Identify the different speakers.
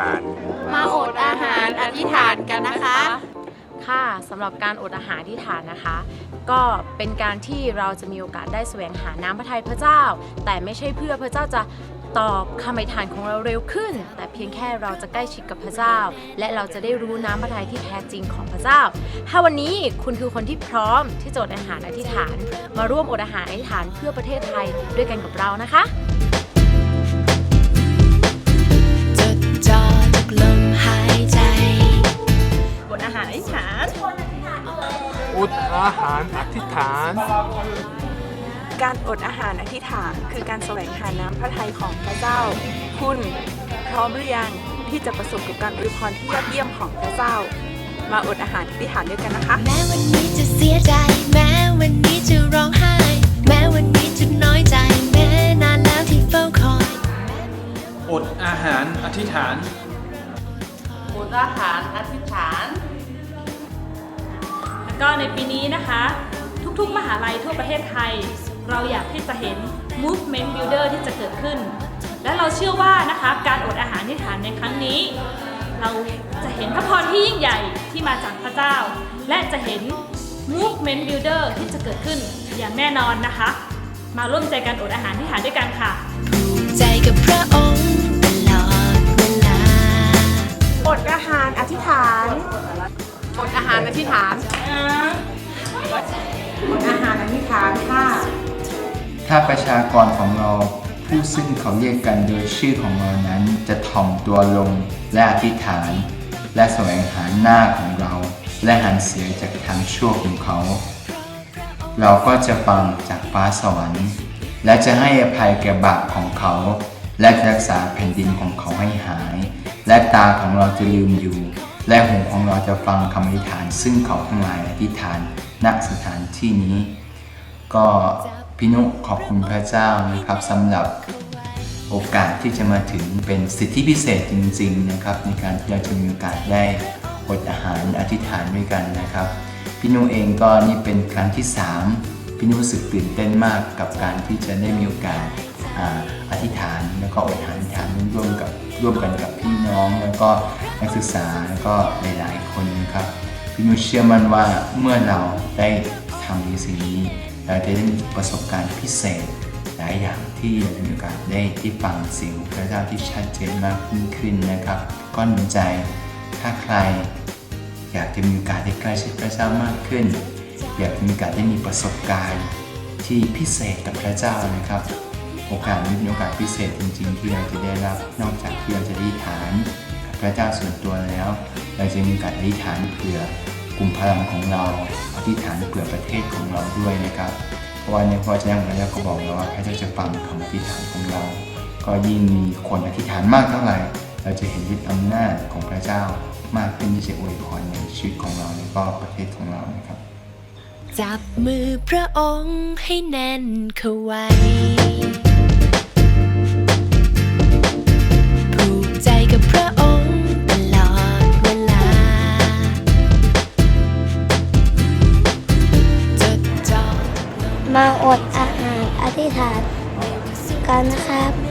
Speaker 1: หารอธิษฐาน
Speaker 2: มาอดอาหารอธิษฐานกันนะคะ
Speaker 3: ค่ะสำหรับการอดอาหารที่ฐานนะคะ ก็เป็นการที่เราจะมีโอกาสได้แสวงหาน้ำพระทัยพระเจ้า แต่ไม่ใช่เพื่อพระเจ้าจะตอบคำอธิษฐานของเราเร็วขึ้น แต่เพียงแค่เราจะใกล้ชิดกับพระเจ้า และเราจะได้รู้น้ำพระทัยที่แท้จริงของพระเจ้า ถ้าวันนี้คุณคือคนที่พร้อมที่จะอดอาหารอธิษฐาน มาร่วมอดอาหารอธิษฐานเพื่อประเทศไทยด้วยกันกับเรานะคะ
Speaker 4: ลมหายใจ
Speaker 2: อดอาหารอธิษฐาน
Speaker 5: อดอาหารอธิษฐาน
Speaker 6: การอดอาหารอธิษฐานคือการแสวงหาน้ำพระทัยของพระเจ้า คุณพร้อมหรือยังที่จะประสบกับการอวยพรที่ยอดเยี่ยมของพระเจ้า มาอดอาหารอธิษฐานด้วยกันนะคะ
Speaker 4: แม้วันนี้จะเสียใจ แม้วันนี้จะร้องไห้ แม้วันนี้จะน้อยใจ แม้นานแล้วที่เฝ้าคอย
Speaker 5: อดอาหารอธิษฐาน
Speaker 2: อดอาหารอธิษฐาน
Speaker 7: แล้วก็ในปีนี้นะคะ ทุกๆ มหาลัยทั่วประเทศไทย เราอยากที่จะเห็น movement builder ที่จะเกิดขึ้น และเราเชื่อว่านะคะการอดอาหารที่ฐานในครั้งนี้ เราจะเห็นพระพรที่ยิ่งใหญ่ที่มาจากพระเจ้า และจะเห็น movement builder ที่จะเกิดขึ้นอย่างแน่นอนนะคะ มาร่วมใจกันอดอาหารที่ฐานด้วยกันค่ะ
Speaker 4: ใจกับพระองค์ อด
Speaker 6: อาหารอธิษฐาน
Speaker 3: อดอาหารอธิษฐาน
Speaker 6: อดอาหารอธิษฐานค่ะ
Speaker 8: ถ้าประชากรของเราผู้ซึ่งเขาเรียกกันโดยชื่อของเรานั้นจะถ่อมตัวลงและอธิษฐาน และแสวงหาหน้าของเรา และหันเสียงจากทางชั่วของเขา เราก็จะฟังจากฟ้าสวรรค์ และจะให้อภัยแก่บาปของเขา และรักษาแผ่นดินของเขาให้หาย และตาของเราจะลืมอยู่ และหูของเราจะฟังคำอธิษฐาน ซึ่งเขาทั้งหลายอธิษฐานณสถานที่นี้ ก็พี่นุขอบคุณพระเจ้านะครับสำหรับโอกาสที่จะมาถึงเป็นสิทธิพิเศษจริง ๆ นะครับ ในการที่เราจะมีโอกาสได้อดอาหารอธิษฐานด้วยกันนะครับ พี่นุเองก็นี่เป็นครั้งที่ 3 พี่นุรู้สึกตื่นเต้นมากกับการที่จะได้มีโอกาสออธิษฐาน แล้วก็อดอาหารอธิษฐานร่วมกับ ร่วมกันกับพี่น้องแล้วก็นักศึกษาแล้วก็หลาย ๆ คนนะครับพี่นุชเชื่อมั่นว่าเมื่อเราได้ทำในสิ่งนี้เราจะได้มีประสบการณ์พิเศษหลายอย่างที่เราจะมีโอกาสได้ที่ฟังเสียงพระเจ้าที่ชัดเจนมากยิ่งขึ้นนะครับก็หนุนใจถ้าใครอยากจะมีโอกาสได้ใกล้ชิดพระเจ้ามากขึ้น อยากมีโอกาสได้มีประสบการณ์ที่พิเศษกับพระเจ้านะครับ โอกาสนี้เป็นโอกาสพิเศษจริง ๆ ที่เราจะได้รับนอกจากที่เราจะได้ฐานกับพระเจ้าส่วนตัวแล้ว เราจะมีโอกาสอธิษฐานเผื่อกลุ่มพลังของเราอธิษฐานเผื่อประเทศของเราด้วยนะครับเพราะว่าในพระเจ้าของพระเจ้าก็บอกแล้วว่าพระเจ้าจะฟังคำอธิษฐานของเรา ก็ยิ่งมีคนอธิษฐานมากเท่าไหร่ เราจะเห็นฤทธิ์อำนาจของพระเจ้ามากขึ้นที่จะอวยพรในชีวิตของเราและก็ประเทศของเรานะครับ
Speaker 4: จับมือพระองค์ให้แน่นเข้าไว้
Speaker 9: กันนะครับ